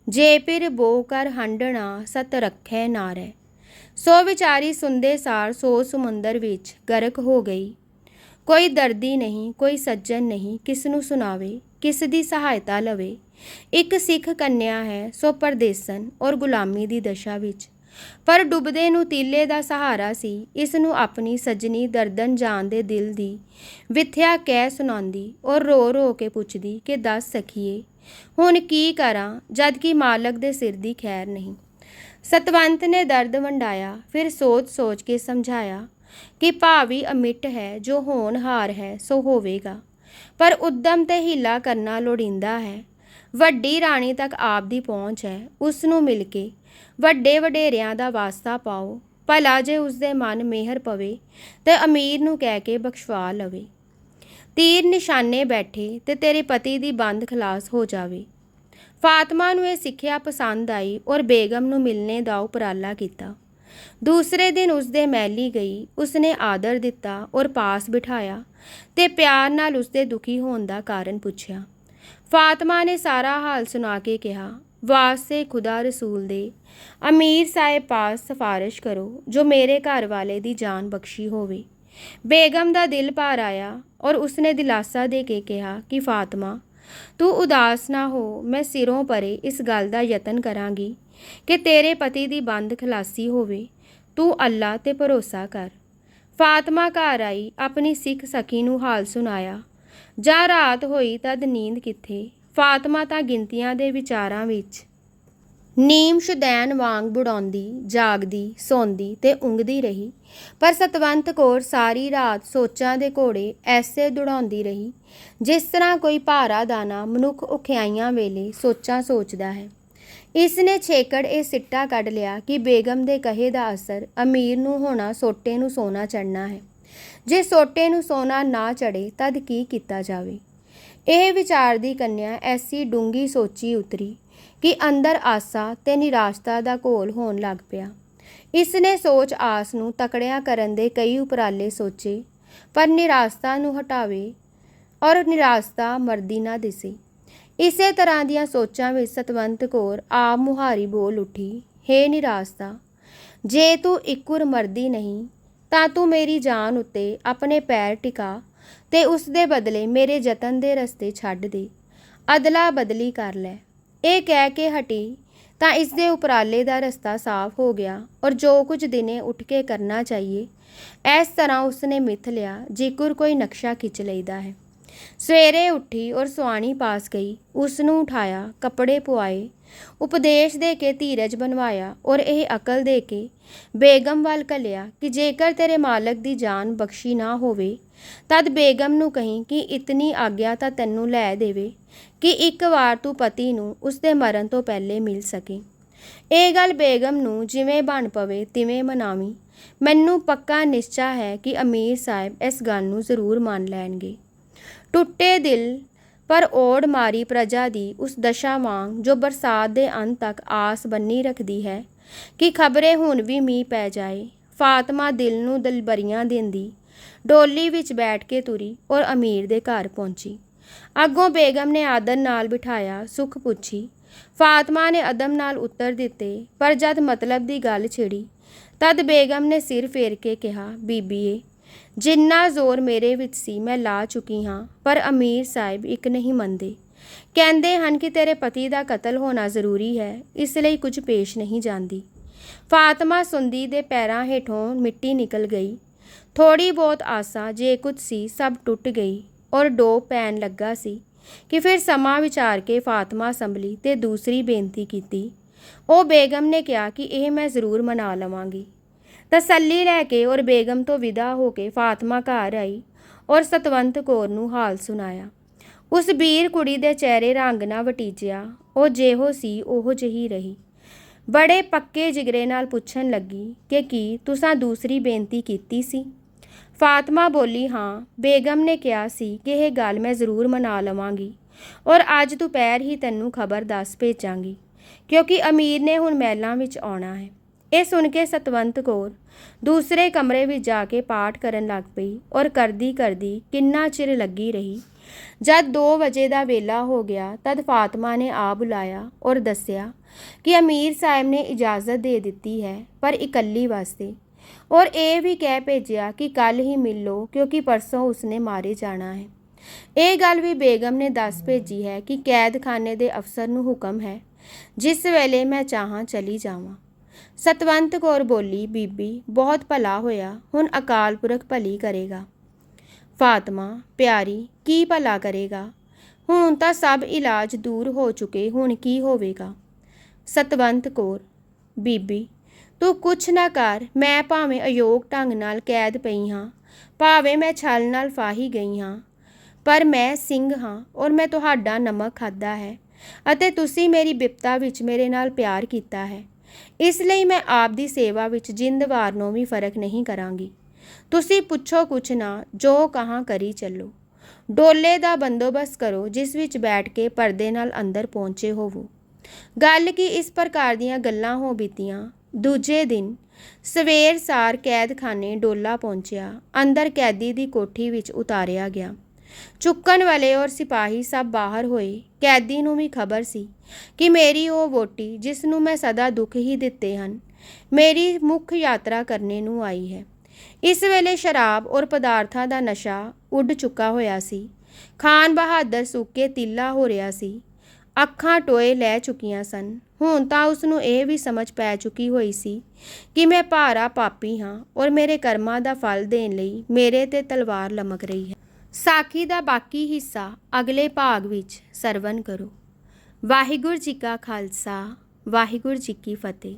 ਜੇ ਪਿਰ ਬੋ ਕਰ ਹੰਡਣਾ ਸਤ ਰੱਖੈ ਨਾਰੈ। ਸੋ ਵਿਚਾਰੀ ਸੁੰਦੇ ਸਾਰ ਸੋ ਸਮੁੰਦਰ ਵਿੱਚ ਗਰਕ ਹੋ ਗਈ। ਕੋਈ ਦਰਦੀ ਨਹੀਂ, ਕੋਈ ਸੱਜਣ ਨਹੀਂ, ਕਿਸ ਨੂੰ ਸੁਣਾਵੇ, ਕਿਸ ਦੀ ਸਹਾਇਤਾ ਲਵੇ। ਇੱਕ ਸਿੱਖ ਕੰਨਿਆ ਹੈ ਸੋ ਪਰਦੇਸਨ ਔਰ ਗੁਲਾਮੀ ਦੀ ਦਸ਼ਾ ਵਿੱਚ। ਪਰ ਡੁੱਬਦੇ ਨੂੰ ਤੀਲੇ ਦਾ ਸਹਾਰਾ ਸੀ, ਇਸ ਨੂੰ ਆਪਣੀ ਸਜਣੀ ਦਰਦਨ ਜਾਨ ਦੇ ਦਿਲ ਦੀ ਵਿਥਿਆ ਕਹਿ ਸੁਣਾਉਂਦੀ ਔਰ ਰੋ ਰੋ ਕੇ ਪੁੱਛਦੀ ਕਿ ਦੱਸ ਸਖੀਏ, ਹੁਣ ਕੀ ਕਰਾਂ ਜਦ ਕਿ ਮਾਲਕ ਦੇ ਸਿਰ ਦੀ ਖੈਰ ਨਹੀਂ। ਸਤਵੰਤ ਨੇ ਦਰਦ ਵੰਡਾਇਆ, ਫਿਰ ਸੋਚ ਸੋਚ ਕੇ ਸਮਝਾਇਆ ਕਿ ਭਾਵੀ ਅਮਿਟ ਹੈ, ਜੋ ਹੋਣਹਾਰ ਹੈ, ਸੋ ਹੋਵੇਗਾ। ਪਰ ਉਦਮ ਤੇ ਹੀਲਾ ਕਰਨਾ ਲੋੜੀਂਦਾ ਹੈ। ਵੱਡੀ ਰਾਣੀ ਤੱਕ ਆਪ ਦੀ ਪਹੁੰਚ ਹੈ ਉਸ ਨੂੰ ਮਿਲ ਕੇ। ਵੱਡੇ ਵਡੇਰਿਆਂ ਦਾ ਵਾਸਤਾ ਪਾਓ। ਭਲਾ ਜੇ ਉਸ ਦੇ ਮਨ ਮਿਹਰ ਪਵੇ, ਤੇ ਅਮੀਰ ਨੂੰ ਕਹਿ ਕੇ ਬਖਸ਼ਵਾ ਲਵੇ। ਤੀਰ ਨਿਸ਼ਾਨੇ ਬੈਠੇ ਤੇ ਤੇਰੇ ਪਤੀ ਦੀ ਬੰਦ ਖਲਾਸ ਹੋ ਜਾਵੇ। ਫਾਤਮਾ ਨੂੰ ਇਹ ਸਿੱਖਿਆ ਪਸੰਦ ਆਈ ਔਰ ਬੇਗਮ ਨੂੰ ਮਿਲਣੇ ਦਾ ਉਪਰਾਲਾ ਕੀਤਾ। ਦੂਸਰੇ ਦਿਨ ਉਸਦੇ ਮੈਲੀ ਗਈ, ਉਸਨੇ ਆਦਰ ਦਿੱਤਾ ਔਰ ਪਾਸ ਬਿਠਾਇਆ ਤੇ ਪਿਆਰ ਨਾਲ ਉਸਦੇ ਦੁਖੀ ਹੋਣ ਦਾ ਕਾਰਨ ਪੁੱਛਿਆ। ਫਾਤਮਾ ਨੇ ਸਾਰਾ ਹਾਲ ਸੁਣਾ ਕੇ ਕਿਹਾ, ਵਾਸਤੇ ਖੁਦਾ ਰਸੂਲ ਦੇ, ਅਮੀਰ ਸਾਹਿਬ ਪਾਸ ਸਫਾਰਿਸ਼ ਕਰੋ ਜੋ ਮੇਰੇ ਘਰ ਵਾਲੇ ਦੀ ਜਾਨ ਬਖਸ਼ੀ ਹੋਵੇ। ਬੇਗਮ ਦਾ ਦਿਲ ਭਾਰ ਆਇਆ ਔਰ ਉਸਨੇ ਦਿਲਾਸਾ ਦੇ ਕੇ ਕਿਹਾ ਕਿ ਫਾਤਮਾ ਤੂੰ ਉਦਾਸ ਨਾ ਹੋ, ਮੈਂ ਸਿਰੋਂ ਪਰੇ ਇਸ ਗੱਲ ਦਾ ਯਤਨ ਕਰਾਂਗੀ ਕਿ ਤੇਰੇ ਪਤੀ ਦੀ ਬੰਦ ਖਲਾਸੀ ਹੋਵੇ। ਤੂੰ ਅੱਲਾ ਤੇ ਭਰੋਸਾ ਕਰ। ਫਾਤਮਾ ਘਰ ਆਈ, ਆਪਣੀ ਸਿੱਖ ਸਖੀ ਨੂੰ ਹਾਲ ਸੁਣਾਇਆ। ਜਾਂ ਰਾਤ ਹੋਈ ਤਦ ਨੀਂਦ ਕਿੱਥੇ? ਫਾਤਮਾ ਤਾਂ ਗਿਣਤੀਆਂ ਦੇ ਵਿਚਾਰਾਂ ਵਿੱਚ ਨੀਮ ਸ਼ੁਦੈਨ ਵਾਂਗ ਬੁੜਾਉਂਦੀ ਜਾਗਦੀ, ਸੌਂਦੀ ਤੇ ਉਂਗਦੀ ਰਹੀ। ਪਰ ਸਤਵੰਤ ਕੌਰ ਸਾਰੀ ਰਾਤ ਸੋਚਾਂ ਦੇ ਘੋੜੇ ਐਸੇ ਦੌੜਾਉਂਦੀ ਰਹੀ, ਜਿਸ ਤਰ੍ਹਾਂ ਕੋਈ ਭਾਰਾ ਦਾਣਾ ਮਨੁੱਖ ਉਖਿਆਈਆਂ ਵੇਲੇ ਸੋਚਾਂ ਸੋਚਦਾ ਹੈ। ਇਸ ਨੇ ਛੇਕੜ ਇਹ ਸਿੱਟਾ ਕੱਢ ਲਿਆ ਕਿ ਬੇਗਮ ਦੇ ਕਹੇ ਦਾ ਅਸਰ ਅਮੀਰ ਨੂੰ ਹੋਣਾ, ਸੋਟੇ ਨੂੰ ਸੋਨਾ ਚੜਨਾ ਹੈ। ਜੇ ਸੋਟੇ ਨੂੰ ਸੋਨਾ ਨਾ ਚੜੇ ਤਦ ਕੀ ਕੀਤਾ ਜਾਵੇ? ਇਹ ਵਿਚਾਰ ਦੀ ਕੰਨਿਆ ਐਸੀ ਡੂੰਗੀ ਸੋਚੀ ਉਤਰੀ ਕਿ ਅੰਦਰ ਆਸਾ ਤੇ ਨਿਰਾਸ਼ਤਾ ਦਾ ਘੋਲ ਹੋਣ ਲੱਗ ਪਿਆ। ਇਸ ਨੇ ਸੋਚ ਆਸ ਨੂੰ ਤਕੜਿਆ ਕਰਨ ਦੇ ਕਈ ਉਪਰਾਲੇ ਸੋਚੇ, ਪਰ ਨਿਰਾਸ਼ਤਾ ਨੂੰ ਹਟਾਵੇ ਔਰ ਨਿਰਾਸ਼ਤਾ ਮਰਦੀ ਨਾ ਦਿਸੇ। ਇਸੇ ਤਰ੍ਹਾਂ ਦੀਆਂ ਸੋਚਾਂ ਵਿੱਚ ਸਤਵੰਤ ਕੌਰ ਆਪ ਮੁਹਾਰੀ ਬੋਲ ਉੱਠੀ, ਹੇ ਨਿਰਾਸ਼ਤਾ, ਜੇ ਤੂੰ ਇੱਕੁਰ ਮਰਦੀ ਨਹੀਂ, ਤਾਂ ਤੂੰ ਮੇਰੀ ਜਾਨ ਉੱਤੇ ਆਪਣੇ ਪੈਰ ਟਿਕਾ ਤੇ ਉਸ ਦੇ ਬਦਲੇ ਮੇਰੇ ਯਤਨ ਦੇ ਰਸਤੇ ਛੱਡ ਦੇ। ਅਦਲਾ ਬਦਲੀ ਕਰ ਲੈ। ਇਹ ਕਹਿ ਕੇ ਹਟੀ ਤਾਂ ਇਸ ਦੇ ਉਪਰਾਲੇ ਦਾ ਰਸਤਾ ਸਾਫ਼ ਹੋ ਗਿਆ ਔਰ ਜੋ ਕੁਝ ਦਿਨੇ ਉੱਠ ਕੇ ਕਰਨਾ ਚਾਹੀਏ, ਇਸ ਤਰ੍ਹਾਂ ਉਸਨੇ ਮਿੱਥ ਲਿਆ, ਜੇਕਰ ਕੋਈ ਨਕਸ਼ਾ ਖਿੱਚ ਲਈਦਾ ਹੈ। ਸਵੇਰੇ ਉੱਠੀ ਔਰ ਸੁਆਣੀ ਪਾਸ ਗਈ। ਉਸ ਨੂੰ ਉਠਾਇਆ, ਕੱਪੜੇ ਪੁਆਏ, ਉਪਦੇਸ਼ ਦੇ ਕੇ ਧੀਰਜ ਬਣਵਾਇਆ ਔਰ ਇਹ ਅਕਲ ਦੇ ਕੇ ਬੇਗਮ ਵੱਲ ਕਲਿਆ ਕਿ ਜੇਕਰ ਤੇਰੇ ਮਾਲਕ ਦੀ ਜਾਨ ਬਖਸ਼ੀ ਨਾ ਹੋਵੇ, ਤਦ ਬੇਗਮ ਨੂੰ ਕਹੀਂ ਕਿ ਇਤਨੀ ਆਗਿਆ ਤਾਂ ਤੈਨੂੰ ਲੈ ਦੇਵੇ ਕਿ ਇੱਕ ਵਾਰ ਤੂੰ ਪਤੀ ਨੂੰ ਉਸਦੇ ਮਰਨ ਤੋਂ ਪਹਿਲੇ ਮਿਲ ਸਕੇ। ਇਹ ਗੱਲ ਬੇਗਮ ਨੂੰ ਜਿਵੇਂ ਬਣ ਪਵੇ ਤਿਵੇਂ ਮਨਾਵੀ। ਮੈਨੂੰ ਪੱਕਾ ਨਿਸ਼ਚਾ ਹੈ ਕਿ ਅਮੀਰ ਸਾਹਿਬ ਇਸ ਗੱਲ ਨੂੰ ਜ਼ਰੂਰ ਮੰਨ ਲੈਣਗੇ। ਟੁੱਟੇ ਦਿਲ ਪਰ ਓੜ ਮਾਰੀ ਪ੍ਰਜਾ ਦੀ ਉਸ ਦਸ਼ਾ ਵਾਂਗ ਜੋ ਬਰਸਾਤ ਦੇ ਅੰਤ ਤੱਕ ਆਸ ਬੰਨੀ ਰੱਖਦੀ ਹੈ, ਕਿ ਖਬਰੇ ਹੁਣ ਵੀ ਮੀਂਹ ਪੈ ਜਾਏ। ਫਾਤਮਾ ਦਿਲ ਨੂੰ ਦਿਲਬਰੀਆਂ ਦਿੰਦੀ, ਡੋਲੀ ਵਿੱਚ ਬੈਠ ਕੇ ਤੁਰੀ ਔਰ ਅਮੀਰ ਦੇ ਘਰ ਪਹੁੰਚੀ। ਅੱਗੋਂ ਬੇਗਮ ਨੇ ਆਦਰ ਨਾਲ ਬਿਠਾਇਆ, ਸੁਖ ਪੁੱਛੀ। ਫਾਤਮਾ ਨੇ ਅਦਮ ਨਾਲ ਉੱਤਰ ਦਿੱਤੇ, ਪਰ ਜਦ ਮਤਲਬ ਦੀ ਗੱਲ ਛਿੜੀ, ਤਦ ਬੇਗਮ ਨੇ ਸਿਰ ਫੇਰ ਕੇ ਕਿਹਾ, ਬੀਬੀਏ ਜਿੰਨਾ ਜ਼ੋਰ ਮੇਰੇ ਵਿੱਚ ਸੀ, ਮੈਂ ਲਾ ਚੁੱਕੀ ਹਾਂ, ਪਰ ਅਮੀਰ ਸਾਹਿਬ ਇੱਕ ਨਹੀਂ ਮੰਨਦੇ। ਕਹਿੰਦੇ ਹਨ ਕਿ ਤੇਰੇ ਪਤੀ ਦਾ ਕਤਲ ਹੋਣਾ ਜ਼ਰੂਰੀ ਹੈ, ਇਸ ਲਈ ਕੁਝ ਪੇਸ਼ ਨਹੀਂ ਜਾਂਦੀ। ਫਾਤਮਾ ਸੁੰਦੀ ਦੇ ਪੈਰਾਂ ਹੇਠੋਂ ਮਿੱਟੀ ਨਿਕਲ ਗਈ। ਥੋੜੀ ਬਹੁਤ ਆਸਾ ਜੇ ਕੁਝ ਸੀ, ਸਭ ਟੁੱਟ ਗਈ ਔਰ ਡੋ ਪੈਣ ਲੱਗਾ ਸੀ ਕਿ ਫਿਰ ਸਮਾਂ ਵਿਚਾਰ ਕੇ ਫਾਤਮਾ ਸੰਭਲੀ ਤੇ ਦੂਸਰੀ ਬੇਨਤੀ ਕੀਤੀ। ਉਹ ਬੇਗਮ ਨੇ ਕਿਹਾ ਕਿ ਇਹ ਮੈਂ ਜ਼ਰੂਰ ਮਨਾ ਲਵਾਂਗੀ। ਤਸੱਲੀ ਲੈ ਕੇ ਔਰ ਬੇਗਮ ਤੋਂ ਵਿਦਾ ਹੋ ਕੇ ਫਾਤਮਾ ਘਰ ਆਈ ਔਰ ਸਤਵੰਤ ਕੌਰ ਨੂੰ ਹਾਲ ਸੁਣਾਇਆ। ਉਸ ਬੀਰ ਕੁੜੀ ਦੇ ਚਿਹਰੇ ਰੰਗ ਨਾ ਵਟੀਜਿਆ ਉਹ ਜਿਹੋ ਸੀ, ਉਹੋ ਜਿਹੀ ਰਹੀ। ਬੜੇ ਪੱਕੇ ਜਿਗਰੇ ਨਾਲ ਪੁੱਛਣ ਲੱਗੀ ਕਿ ਕੀ ਤੁਸਾਂ ਦੂਸਰੀ ਬੇਨਤੀ ਕੀਤੀ ਸੀ? ਫਾਤਮਾ ਬੋਲੀ, ਹਾਂ। ਬੇਗਮ ਨੇ ਕਿਹਾ ਸੀ ਕਿ ਇਹ ਗੱਲ ਮੈਂ ਜ਼ਰੂਰ ਮਨਾ ਲਵਾਂਗੀ ਔਰ ਅੱਜ ਦੁਪਹਿਰ ਹੀ ਤੈਨੂੰ ਖਬਰ ਦੱਸ ਭੇਜਾਂਗੀ, ਕਿਉਂਕਿ ਅਮੀਰ ਨੇ ਹੁਣ ਮਹਿਲਾਂ ਵਿੱਚ ਆਉਣਾ ਹੈ। ਇਹ ਸੁਣ ਕੇ ਸਤਵੰਤ ਕੌਰ ਦੂਸਰੇ ਕਮਰੇ ਵਿੱਚ ਜਾ ਕੇ ਪਾਠ ਕਰਨ ਲੱਗ ਪਈ ਔਰ ਕਰਦੀ ਕਰਦੀ ਕਿੰਨਾ ਚਿਰ ਲੱਗੀ ਰਹੀ। ਜਦ 2 ਵਜੇ ਦਾ ਵੇਲਾ ਹੋ ਗਿਆ ਤਦ ਫਾਤਮਾ ਨੇ ਆ ਬੁਲਾਇਆ ਔਰ ਦੱਸਿਆ ਕਿ ਅਮੀਰ ਸਾਹਿਬ ਨੇ ਇਜਾਜ਼ਤ ਦੇ ਦਿੱਤੀ ਹੈ ਪਰ ਇਕੱਲੀ ਵਾਸਤੇ। ਔਰ ਇਹ ਵੀ ਕਹਿ ਭੇਜਿਆ ਕਿ ਕੱਲ ਹੀ ਮਿਲ ਲਓ ਕਿਉਂਕਿ ਪਰਸੋਂ ਉਸਨੇ ਮਾਰੇ ਜਾਣਾ ਹੈ। ਇਹ ਗੱਲ ਵੀ ਬੇਗਮ ਨੇ ਦੱਸ ਭੇਜੀ ਹੈ ਕਿ ਕੈਦਖਾਨੇ ਦੇ ਅਫਸਰ ਨੂੰ ਹੁਕਮ ਹੈ। ਜਿਸ ਵੇਲੇ ਮੈਂ ਚਾਹਾਂ ਚਲੀ ਜਾਵਾਂ। ਸਤਵੰਤ ਕੌਰ ਬੋਲੀ, ਬੀਬੀ, ਬਹੁਤ ਭਲਾ ਹੋਇਆ, ਹੁਣ ਅਕਾਲ ਪੁਰਖ ਭਲੀ ਕਰੇਗਾ। ਫਾਤਮਾ, ਪਿਆਰੀ, ਕੀ ਭਲਾ ਕਰੇਗਾ? ਹੁਣ ਤਾਂ ਸਭ ਇਲਾਜ ਦੂਰ ਹੋ ਚੁੱਕੇ, ਹੁਣ ਕੀ ਹੋਵੇਗਾ? ਸਤਵੰਤ ਕੌਰ, ਬੀਬੀ, ਤੂੰ ਕੁਛ ਨਾ ਕਰ, ਮੈਂ ਭਾਵੇਂ ਅਯੋਗ ਢੰਗ ਨਾਲ ਕੈਦ ਪਈ ਹਾਂ, ਭਾਵੇਂ ਮੈਂ ਛਲ ਨਾਲ ਫਾਹੀ ਗਈ ਹਾਂ, ਪਰ ਮੈਂ ਸਿੰਘ ਹਾਂ ਔਰ ਮੈਂ ਤੁਹਾਡਾ ਨਮਕ ਖਾਦਾ ਹੈ ਅਤੇ ਤੁਸੀਂ ਮੇਰੀ ਬਿਪਤਾ ਵਿੱਚ ਮੇਰੇ ਨਾਲ ਪਿਆਰ ਕੀਤਾ ਹੈ। ਇਸ ਲਈ ਮੈਂ ਆਪ ਦੀ ਸੇਵਾ ਵਿੱਚ ਜ਼ਿੰਦਵਾਰ ਨੂੰ ਵੀ ਫ਼ਰਕ ਨਹੀਂ ਕਰਾਂਗੀ। ਤੁਸੀਂ ਪੁੱਛੋ ਕੁਛ ਨਾ, ਜੋ ਕਹਾਂ ਕਰੀ ਚੱਲੋ। ਡੋਲੇ ਦਾ ਬੰਦੋਬਸਤ ਕਰੋ, ਜਿਸ ਵਿੱਚ ਬੈਠ ਕੇ ਪਰਦੇ ਨਾਲ ਅੰਦਰ ਪਹੁੰਚੇ ਹੋਵੋ। ਗੱਲ ਕੀ ਇਸ ਪ੍ਰਕਾਰ ਦੀਆਂ ਗੱਲਾਂ ਹੋ ਬੀਤੀਆਂ? ਦੂਜੇ ਦਿਨ ਸਵੇਰ ਸਾਰ ਕੈਦਖਾਨੇ ਡੋਲਾ ਪਹੁੰਚਿਆ। ਅੰਦਰ ਕੈਦੀ ਦੀ ਕੋਠੀ ਵਿੱਚ ਉਤਾਰਿਆ ਗਿਆ। ਚੁੱਕਣ ਵਾਲੇ ਔਰ ਸਿਪਾਹੀ ਸਭ ਬਾਹਰ ਹੋਏ। ਕੈਦੀ ਨੂੰ ਵੀ ਖਬਰ ਸੀ ਕਿ ਮੇਰੀ ਉਹ ਵੋਟੀ ਜਿਸ ਨੂੰ ਮੈਂ ਸਦਾ ਦੁੱਖ ਹੀ ਦਿੱਤੇ ਹਨ, ਮੇਰੀ ਮੁੱਖ ਯਾਤਰਾ ਕਰਨੇ ਨੂੰ ਆਈ ਹੈ। ਇਸ ਵੇਲੇ ਸ਼ਰਾਬ ਔਰ ਪਦਾਰਥਾਂ ਦਾ ਨਸ਼ਾ ਉੱਡ ਚੁੱਕਾ ਹੋਇਆ ਸੀ। ਖਾਨ ਬਹਾਦਰ ਸੁੱਕੇ ਤਿੱਲਾ ਹੋ ਰਿਹਾ ਸੀ। ਅੱਖਾਂ ਟੋਏ ਲੈ ਚੁੱਕੀਆਂ ਸਨ। ਹੁਣ ਤਾਂ ਉਸ ਨੂੰ ਇਹ ਵੀ ਸਮਝ ਪੈ ਚੁੱਕੀ ਹੋਈ ਸੀ ਕਿ ਮੈਂ ਭਾਰਾ ਪਾਪੀ ਹਾਂ ਔਰ ਮੇਰੇ ਕਰਮਾਂ ਦਾ ਫਲ ਦੇਣ ਲਈ ਮੇਰੇ ਤੇ ਤਲਵਾਰ ਲਮਕ ਰਹੀ ਹੈ। ਸਾਖੀ ਦਾ ਬਾਕੀ ਹਿੱਸਾ ਅਗਲੇ ਭਾਗ ਵਿੱਚ ਸਰਵਨ ਕਰੋ। ਵਾਹਿਗੁਰੂ ਜੀ ਕਾ ਖਾਲਸਾ, ਵਾਹਿਗੁਰੂ ਜੀ ਕੀ ਫਤਿਹ।